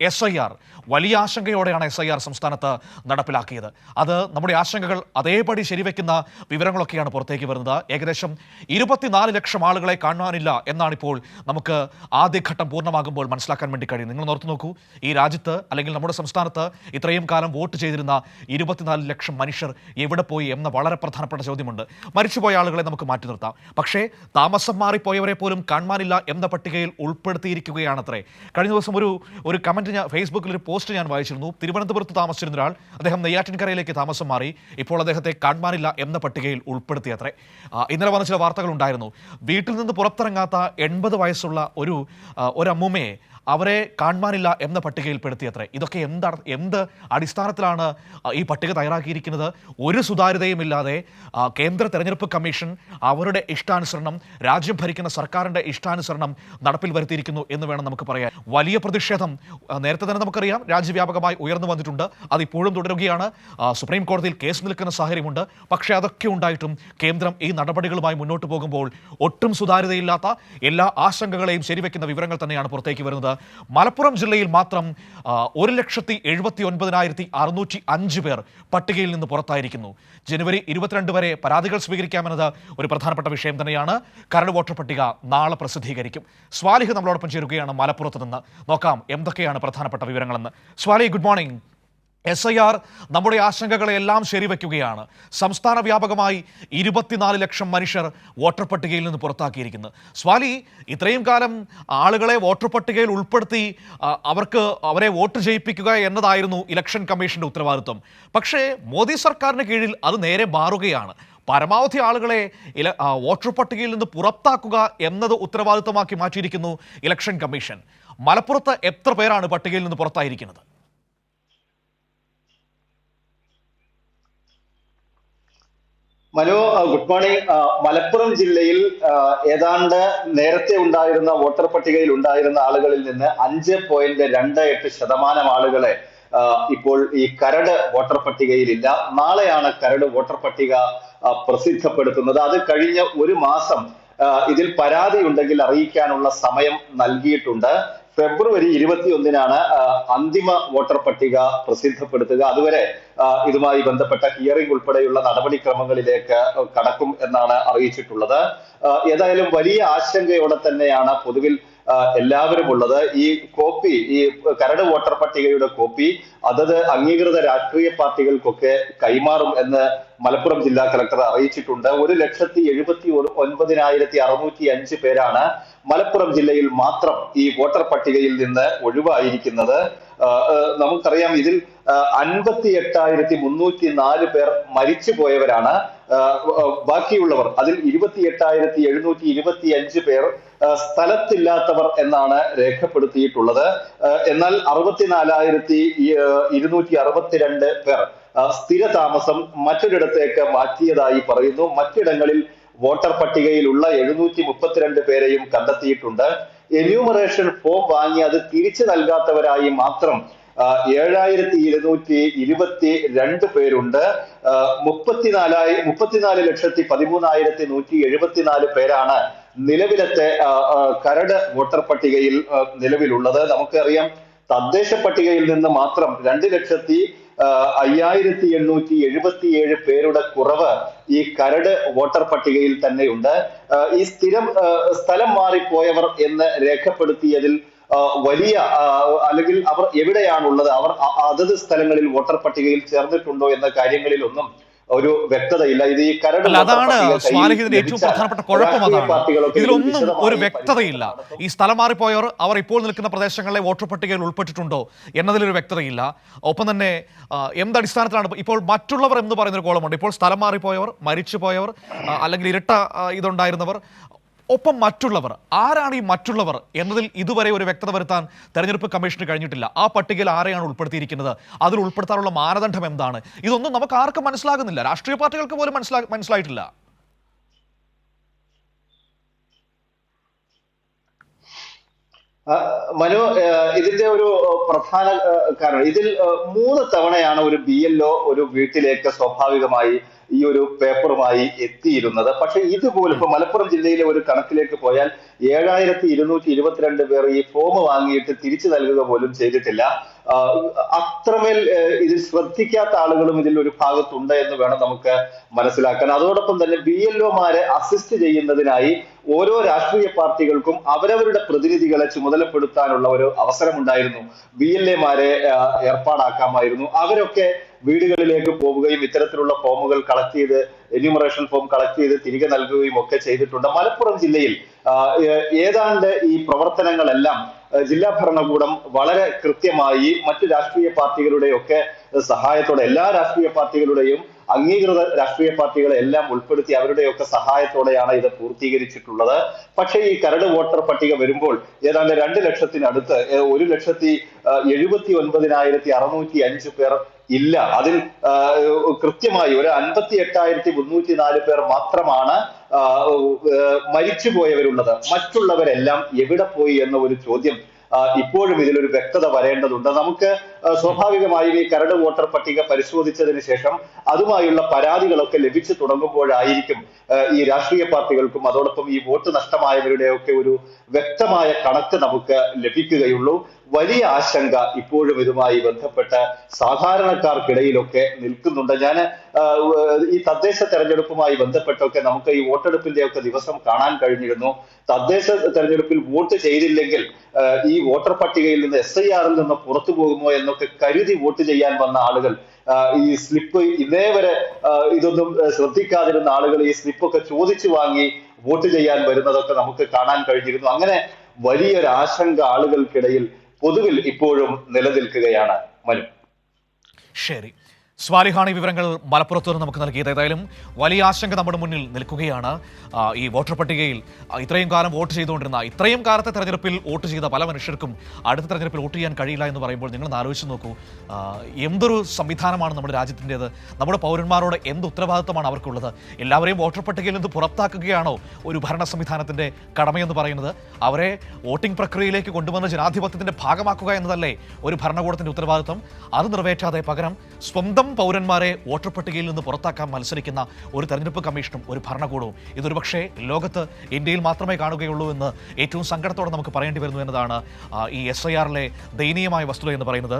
S I R വലിയ ആശങ്കയോടെയാണ് S I R സംസ്ഥാനത്ത് നടപ്പിലാക്കിയത്. അത് നമ്മുടെ ആശങ്കകൾ അതേപടി ശരിവെക്കുന്ന വിവരങ്ങളൊക്കെയാണ് പുറത്തേക്ക് വരുന്നത്. ഏകദേശം ഇരുപത്തിനാല് ലക്ഷം ആളുകളെ കാണാനില്ല എന്നാണ് ഇപ്പോൾ നമുക്ക് ആദ്യഘട്ടം പൂർണമാകുമ്പോൾ മനസ്സിലാക്കാൻ വേണ്ടി കഴിയും. നിങ്ങൾ ഓർത്തു നോക്കൂ. ഈ രാജ്യത്ത് അല്ലെങ്കിൽ നമ്മുടെ സംസ്ഥാനത്ത് ഇത്രയും കാലം വോട്ട് ചെയ്തിരുന്ന ഇരുപത്തിനാല് ലക്ഷം മനുഷ്യർ എവിടെ പോയി എന്ന വളരെ പ്രധാനപ്പെട്ട ചോദ്യമുണ്ട്. മരിച്ചുപോയ ആളുകളെ നമുക്ക് മാറ്റി നിർത്താം. പക്ഷേ താമസം മാറിപ്പോയവരെ പോലും കാണാനില്ല എന്ന പട്ടികയിൽ ഉൾപ്പെടുത്തിയിരിക്കുകയാണത്രേ. കഴിഞ്ഞ ദിവസം ഒരു ഒരു കമന്റ് ഞാൻ ഫേസ്ബുക്കിൽ ഒരു പോസ്റ്റ് ഞാൻ വായിച്ചിരുന്നു. തിരുവനന്തപുരത്ത് താമസിച്ചിരുന്ന ഒരാൾ അദ്ദേഹം നെയ്യാറ്റിൻകരയിലേക്ക് താമസം മാറി. ഇപ്പോൾ അദ്ദേഹത്തെ കാണാനില്ല എന്ന പട്ടികയിൽ ഉൾപ്പെടുത്തിയത്രേ. ഇന്നലെ വന്ന ചില വാർത്തകൾ ഉണ്ടായിരുന്നു വീട്ടിൽ നിന്ന് പുറത്തിറങ്ങാത്ത എൺപത് വയസ്സുള്ള ഒരു ഒരമ്മൂമ്മയെ അവരെ കാണാനില്ല എന്ന പട്ടികയിൽപ്പെടുത്തിയത്രേ ഇതൊക്കെ എന്താണ് എന്ത് അടിസ്ഥാനത്തിലാണ് ഈ പട്ടിക തയ്യാറാക്കിയിരിക്കുന്നത്? ഒരു സുതാര്യതയുമില്ലാതെ കേന്ദ്ര തെരഞ്ഞെടുപ്പ് കമ്മീഷൻ അവരുടെ ഇഷ്ടാനുസരണം രാജ്യം ഭരിക്കുന്ന സർക്കാരിന്റെ ഇഷ്ടാനുസരണം നടപ്പിൽ വരുത്തിയിരിക്കുന്നു എന്ന് വേണം നമുക്ക് പറയാൻ. വലിയ പ്രതിഷേധം നേരത്തെ തന്നെ നമുക്കറിയാം രാജ്യവ്യാപകമായി ഉയർന്നു വന്നിട്ടുണ്ട്. അതിപ്പോഴും തുടരുകയാണ്. സുപ്രീം കോടതിയിൽ കേസ് നിൽക്കുന്ന സാഹചര്യമുണ്ട്. പക്ഷേ അതൊക്കെ ഉണ്ടായിട്ടും കേന്ദ്രം ഈ നടപടികളുമായി മുന്നോട്ട് പോകുമ്പോൾ ഒട്ടും സുതാര്യതയില്ലാത്ത എല്ലാ ആശങ്കകളെയും ശരിവെക്കുന്ന വിവരങ്ങൾ തന്നെയാണ് പുറത്തേക്ക് വരുന്നത്. മലപ്പുറം ജില്ലയിൽ മാത്രം ഒരു ലക്ഷത്തി എഴുപത്തി ഒൻപതിനായിരത്തി അറുന്നൂറ്റി അഞ്ച് പേർ പട്ടികയിൽ നിന്ന് പുറത്തായിരിക്കുന്നു. ജനുവരി ഇരുപത്തിരണ്ട് വരെ പരാതികൾ സ്വീകരിക്കാമെന്നത് ഒരു പ്രധാനപ്പെട്ട വിഷയം തന്നെയാണ്. കരട് വോട്ടർ പട്ടിക നാളെ പ്രസിദ്ധീകരിക്കും. സ്വാലിഹ് നമ്മളോടൊപ്പം ചേരുകയാണ് മലപ്പുറത്ത് നിന്ന്. നോക്കാം എന്തൊക്കെയാണ് പ്രധാനപ്പെട്ട വിവരങ്ങളെന്ന്. Swali good morning S I R നമ്മുടെ ആശങ്കകളെല്ലാം ശരിവെക്കുകയാണ്. സംസ്ഥാന വ്യാപകമായി ഇരുപത്തിനാല് ലക്ഷം മനുഷ്യർ വോട്ടർ പട്ടികയിൽ നിന്ന് പുറത്താക്കിയിരിക്കുന്നു. സ്വാലി ഇത്രയും കാലം ആളുകളെ വോട്ടർ പട്ടികയിൽ ഉൾപ്പെടുത്തി അവർക്ക് അവരെ വോട്ട് ചെയ്യിപ്പിക്കുക എന്നതായിരുന്നു ഇലക്ഷൻ കമ്മീഷന്റെ ഉത്തരവാദിത്വം. പക്ഷേ മോദി സർക്കാരിന് കീഴിൽ അത് നേരെ മാറുകയാണ്. പരമാവധി ആളുകളെ ഇല വോട്ടർ പട്ടികയിൽ നിന്ന് പുറത്താക്കുക എന്നത് ഉത്തരവാദിത്തമാക്കി മാറ്റിയിരിക്കുന്നു ഇലക്ഷൻ കമ്മീഷൻ. മലപ്പുറത്ത് എത്ര പേരാണ് പട്ടികയിൽ നിന്ന് പുറത്തായിരിക്കുന്നത്? മനോ ഗുഡ് മോർണിംഗ്. മലപ്പുറം ജില്ലയിൽ ഏതാണ്ട് നേരത്തെ ഉണ്ടായിരുന്ന വോട്ടർ പട്ടികയിൽ ഉണ്ടായിരുന്ന ആളുകളിൽ നിന്ന് അഞ്ച് പോയിന്റ് രണ്ട് എട്ട് ശതമാനം ആളുകളെ ഇപ്പോൾ ഈ കരട് വോട്ടർ പട്ടികയിലില്ല. നാളെയാണ് കരട് വോട്ടർ പട്ടിക പ്രസിദ്ധപ്പെടുത്തുന്നത്. അത് കഴിഞ്ഞ ഒരു മാസം ഇതിൽ പരാതി ഉണ്ടെങ്കിൽ അറിയിക്കാനുള്ള സമയം നൽകിയിട്ടുണ്ട്. ഫെബ്രുവരി ഇരുപത്തിയൊന്നിനാണ് അന്തിമ വോട്ടർ പട്ടിക പ്രസിദ്ധപ്പെടുത്തുക. അതുവരെ ഇതുമായി ബന്ധപ്പെട്ട ഹിയറിംഗ് ഉൾപ്പെടെയുള്ള നടപടിക്രമങ്ങളിലേക്ക് കടക്കും എന്നാണ് അറിയിച്ചിട്ടുള്ളത്. ഏതായാലും വലിയ ആശങ്കയോടെ തന്നെയാണ് പൊതുവിൽ എല്ലാവരും ഉള്ളത്. ഈ കോപ്പി ഈ കരട് വോട്ടർ പട്ടികയുടെ കോപ്പി അതത് അംഗീകൃത രാഷ്ട്രീയ പാർട്ടികൾക്കൊക്കെ കൈമാറും എന്ന് മലപ്പുറം ജില്ലാ കളക്ടർ അറിയിച്ചിട്ടുണ്ട്. ഒരു ലക്ഷത്തി എഴുപത്തി ഒൻപതിനായിരത്തി അറുന്നൂറ്റി അഞ്ച് പേരാണ് മലപ്പുറം ജില്ലയിൽ മാത്രം ഈ വോട്ടർ പട്ടികയിൽ നിന്ന് ഒഴിവായിരിക്കുന്നത്. നമുക്കറിയാം ഇതിൽ അൻപത്തി എട്ടായിരത്തി മുന്നൂറ്റി നാല് പേർ മരിച്ചു പോയവരാണ്. ബാക്കിയുള്ളവർ അതിൽ ഇരുപത്തി എട്ടായിരത്തി എഴുന്നൂറ്റി ഇരുപത്തി അഞ്ച് പേർ സ്ഥലത്തില്ലാത്തവർ എന്നാണ് രേഖപ്പെടുത്തിയിട്ടുള്ളത്. എന്നാൽ അറുപത്തിനാലായിരത്തി ഇരുന്നൂറ്റി അറുപത്തിരണ്ട് പേർ സ്ഥിര താമസം മറ്റൊരിടത്തേക്ക് മാറ്റിയതായി പറയുന്നു. മറ്റിടങ്ങളിൽ വോട്ടർ പട്ടികയിലുള്ള എഴുന്നൂറ്റി മുപ്പത്തിരണ്ട് പേരെയും കണ്ടെത്തിയിട്ടുണ്ട്. എന്യൂമറേഷൻ ഫോം വാങ്ങി അത് തിരിച്ചു നൽകാത്തവരായി മാത്രം ഏഴായിരത്തി ഇരുന്നൂറ്റി ഇരുപത്തി രണ്ട് പേരുണ്ട് മുപ്പത്തിനാലായി മുപ്പത്തിനാല് ലക്ഷത്തി പതിമൂന്നായിരത്തി നൂറ്റി എഴുപത്തിനാല് പേരാണ് നിലവിലത്തെ കരട് വോട്ടർ പട്ടികയിൽ നിലവിലുള്ളത്. നമുക്കറിയാം തദ്ദേശ പട്ടികയിൽ നിന്ന് മാത്രം രണ്ട് ലക്ഷത്തി അയ്യായിരത്തി എണ്ണൂറ്റി എഴുപത്തിയേഴ് പേരുടെ കുറവ് ഈ കരട് വോട്ടർ പട്ടികയിൽ തന്നെയുണ്ട്. ഈ സ്ഥിരം സ്ഥലം മാറിപ്പോയവർ എന്ന് രേഖപ്പെടുത്തിയതിൽ വലിയ അല്ലെങ്കിൽ അവർ എവിടെയാണുള്ളത് അവർ അതത് സ്ഥലങ്ങളിൽ വോട്ടർ പട്ടികയിൽ ചേർന്നിട്ടുണ്ടോ എന്ന കാര്യങ്ങളിലൊന്നും ഒരു വ്യക്തതയില്ല. ഇത് ഈ കരട് അതാണ് ഏറ്റവും പ്രധാനപ്പെട്ട കുഴപ്പം അതാണ്. ഇതിലൊന്നും ഒരു വ്യക്തതയില്ല. ഈ സ്ഥലം മാറിപ്പോയവർ അവർ ഇപ്പോൾ നിൽക്കുന്ന പ്രദേശങ്ങളിലെ വോട്ടർ പട്ടികയിൽ ഉൾപ്പെട്ടിട്ടുണ്ടോ എന്നതിലൊരു വ്യക്തതയില്ല. ഒപ്പം തന്നെ എന്തടിസ്ഥാനത്തിലാണ് എന്ത് അടിസ്ഥാനത്തിലാണ് ഇപ്പോൾ മറ്റുള്ളവർ എന്ന് പറയുന്ന ഒരു കോളമുണ്ട് ഇപ്പോൾ സ്ഥലം മാറിപ്പോയവർ മരിച്ചു പോയവർ അല്ലെങ്കിൽ ഇരട്ട ഇതുണ്ടായിരുന്നവർ ഒപ്പം മറ്റുള്ളവർ ആരാണ് ഈ മറ്റുള്ളവർ എന്നതിൽ ഇതുവരെ ഒരു വ്യക്തത വരുത്താൻ തെരഞ്ഞെടുപ്പ് കമ്മീഷന് കഴിഞ്ഞിട്ടില്ല. ആ പട്ടികയിൽ ആരെയാണ് ഉൾപ്പെടുത്തിയിരിക്കുന്നത്? അതിൽ ഉൾപ്പെടുത്താനുള്ള മാനദണ്ഡം എന്താണ്? ഇതൊന്നും നമുക്ക് ആർക്കും മനസ്സിലാകുന്നില്ല. രാഷ്ട്രീയ പാർട്ടികൾക്ക് പോലും മനസ്സിലാ മനസ്സിലായിട്ടില്ല. മനു ഇതിന്റെ ഒരു പ്രധാന കാരണം. ഇതിൽ മൂന്ന് തവണയാണ് ഒരു ബി എൽ ഒരു വീട്ടിലേക്ക് സ്വാഭാവികമായി ഈ ഒരു പേപ്പറുമായി എത്തിയിരുന്നത്. പക്ഷെ ഇതുപോലും ഇപ്പൊ മലപ്പുറം ജില്ലയിലെ ഒരു കണക്കിലേക്ക് പോയാൽ ഏഴായിരത്തി ഇരുന്നൂറ്റി ഇരുപത്തിരണ്ട് പേർ ഈ ഫോം വാങ്ങിയിട്ട് തിരിച്ചു നൽകുക പോലും ചെയ്തിട്ടില്ല. അത്രമേൽ ഇത് ഇതിൽ ശ്രദ്ധിക്കാത്ത ആളുകളും ഇതിൽ ഒരു ഭാഗത്തുണ്ട് എന്ന് വേണം നമുക്ക് മനസ്സിലാക്കാൻ. അതോടൊപ്പം തന്നെ ബി എൽ ഒമാരെ അസിസ്റ്റ് ചെയ്യുന്നതിനായി ഓരോ രാഷ്ട്രീയ പാർട്ടികൾക്കും അവരവരുടെ പ്രതിനിധികളെ ചുമതലപ്പെടുത്താനുള്ള ഒരു അവസരമുണ്ടായിരുന്നു. ബി എൽ എമാരെ ഏർപ്പാടാക്കാമായിരുന്നു. അവരൊക്കെ വീടുകളിലേക്ക് പോവുകയും ഇത്തരത്തിലുള്ള ഫോമുകൾ കളക്ട് ചെയ്ത് എന്യൂമറേഷൻ ഫോം കളക്ട് ചെയ്ത് തിരികെ നൽകുകയും ഒക്കെ ചെയ്തിട്ടുണ്ട്. മലപ്പുറം ജില്ലയിൽ ഏതാണ്ട് ഈ പ്രവർത്തനങ്ങളെല്ലാം ജില്ലാ ഭരണകൂടം വളരെ കൃത്യമായി മറ്റു രാഷ്ട്രീയ പാർട്ടികളുടെയൊക്കെ സഹായത്തോടെ എല്ലാ രാഷ്ട്രീയ പാർട്ടികളുടെയും അംഗീകൃത രാഷ്ട്രീയ പാർട്ടികളെ എല്ലാം ഉൾപ്പെടുത്തി അവരുടെയൊക്കെ സഹായത്തോടെയാണ് ഇത് പൂർത്തീകരിച്ചിട്ടുള്ളത്. പക്ഷേ ഈ കരട് വോട്ടർ പട്ടിക വരുമ്പോൾ ഏതാണ്ട് രണ്ട് ലക്ഷത്തിനടുത്ത് ഒരു ലക്ഷത്തി എഴുപത്തി ഒൻപതിനായിരത്തി അറുന്നൂറ്റി അഞ്ച് പേർ ഇല്ല. അതിൽ കൃത്യമായി ഒരു അൻപത്തി എട്ടായിരത്തി മുന്നൂറ്റി നാല് പേർ മാത്രമാണ് മരിച്ചുപോയവരുള്ളത്. മറ്റുള്ളവരെല്ലാം എവിടെ പോയി എന്ന ഒരു ചോദ്യം ഇപ്പോഴും ഇതിലൊരു വ്യക്തത വരേണ്ടതുണ്ട്. നമുക്ക് സ്വാഭാവികമായും ഈ കരട് വോട്ടർ പട്ടിക പരിശോധിച്ചതിന് ശേഷം അതുമായുള്ള പരാതികളൊക്കെ ലഭിച്ചു തുടങ്ങുമ്പോഴായിരിക്കും ഈ രാഷ്ട്രീയ പാർട്ടികൾക്കും അതോടൊപ്പം ഈ വോട്ട് നഷ്ടമായവരുടെ ഒക്കെ ഒരു വ്യക്തമായ കണക്ക് നമുക്ക് ലഭിക്കുകയുള്ളൂ. വലിയ ആശങ്ക ഇപ്പോഴും ഇതുമായി ബന്ധപ്പെട്ട് സാധാരണക്കാർക്കിടയിലൊക്കെ നിൽക്കുന്നുണ്ട്. ഞാൻ ഈ തദ്ദേശ തെരഞ്ഞെടുപ്പുമായി ബന്ധപ്പെട്ടൊക്കെ നമുക്ക് ഈ വോട്ടെടുപ്പിന്റെ ഒക്കെ ദിവസം കാണാൻ കഴിഞ്ഞിരുന്നു. തദ്ദേശ തെരഞ്ഞെടുപ്പിൽ വോട്ട് ചെയ്തില്ലെങ്കിൽ ഈ വോട്ടർ പട്ടികയിൽ നിന്ന് എസ് ഐ ആറിൽ നിന്ന് പുറത്തു പോകുമോ എന്നൊക്കെ കരുതി വോട്ട് ചെയ്യാൻ വന്ന ആളുകൾ ഈ സ്ലിപ്പ് ഇതേ വരെ ഇതൊന്നും ശ്രദ്ധിക്കാതിരുന്ന ആളുകൾ ഈ സ്ലിപ്പൊക്കെ ചോദിച്ചു വാങ്ങി വോട്ട് ചെയ്യാൻ വരുന്നതൊക്കെ നമുക്ക് കാണാൻ കഴിഞ്ഞിരുന്നു. അങ്ങനെ വലിയൊരു ആശങ്ക ആളുകൾക്കിടയിൽ പൊതുവിൽ ഇപ്പോഴും നിലനിൽക്കുകയാണ് മനു. ശരി. സ്വാലിഹാണ് വിവരങ്ങൾ മലപ്പുറത്തു നിന്ന് നമുക്ക് നൽകിയത്. ഏതായാലും വലിയ ആശങ്ക നമ്മുടെ മുന്നിൽ നിൽക്കുകയാണ്. ഈ വോട്ടർ പട്ടികയിൽ ഇത്രയും കാലം വോട്ട് ചെയ്തുകൊണ്ടിരുന്ന ഇത്രയും കാലത്തെ തെരഞ്ഞെടുപ്പിൽ വോട്ട് ചെയ്ത പല മനുഷ്യർക്കും അടുത്ത തെരഞ്ഞെടുപ്പിൽ വോട്ട് ചെയ്യാൻ കഴിയില്ല എന്ന് പറയുമ്പോൾ നിങ്ങൾ ആലോചിച്ച് നോക്കൂ. എന്തൊരു സംവിധാനമാണ് നമ്മുടെ രാജ്യത്തിന്റേത്? നമ്മുടെ പൗരന്മാരോട് എന്ത് ഉത്തരവാദിത്തമാണ് അവർക്കുള്ളത്? എല്ലാവരെയും വോട്ടർ പട്ടികയിൽ നിന്ന് പുറത്താക്കുകയാണോ ഒരു ഭരണ സംവിധാനത്തിന്റെ കടമയെന്ന് പറയുന്നത്? അവരെ വോട്ടിംഗ് പ്രക്രിയയിലേക്ക് കൊണ്ടുവന്ന ജനാധിപത്യത്തിന്റെ ഭാഗമാക്കുക എന്നതല്ലേ ഒരു ഭരണകൂടത്തിന്റെ ഉത്തരവാദിത്തം അത് നിറവേറ്റാതെ പകരം സ്വന്തം പൗരന്മാരെ വോട്ടർ പട്ടികയിൽ നിന്ന് പുറത്താക്കാൻ മത്സരിക്കുന്ന ഒരു തെരഞ്ഞെടുപ്പ് കമ്മീഷനും ഒരു ഭരണകൂടവും. ഇതൊരുപക്ഷേ ലോകത്ത് ഇന്ത്യയിൽ മാത്രമേ കാണുകയുള്ളൂ എന്ന് ഏറ്റവും സങ്കടത്തോടെ നമുക്ക് പറയേണ്ടി വരുന്നു എന്നതാണ് ഈ എസ് ഐ ആറിലെ ദയനീയമായ വസ്തുത എന്ന് പറയുന്നത്.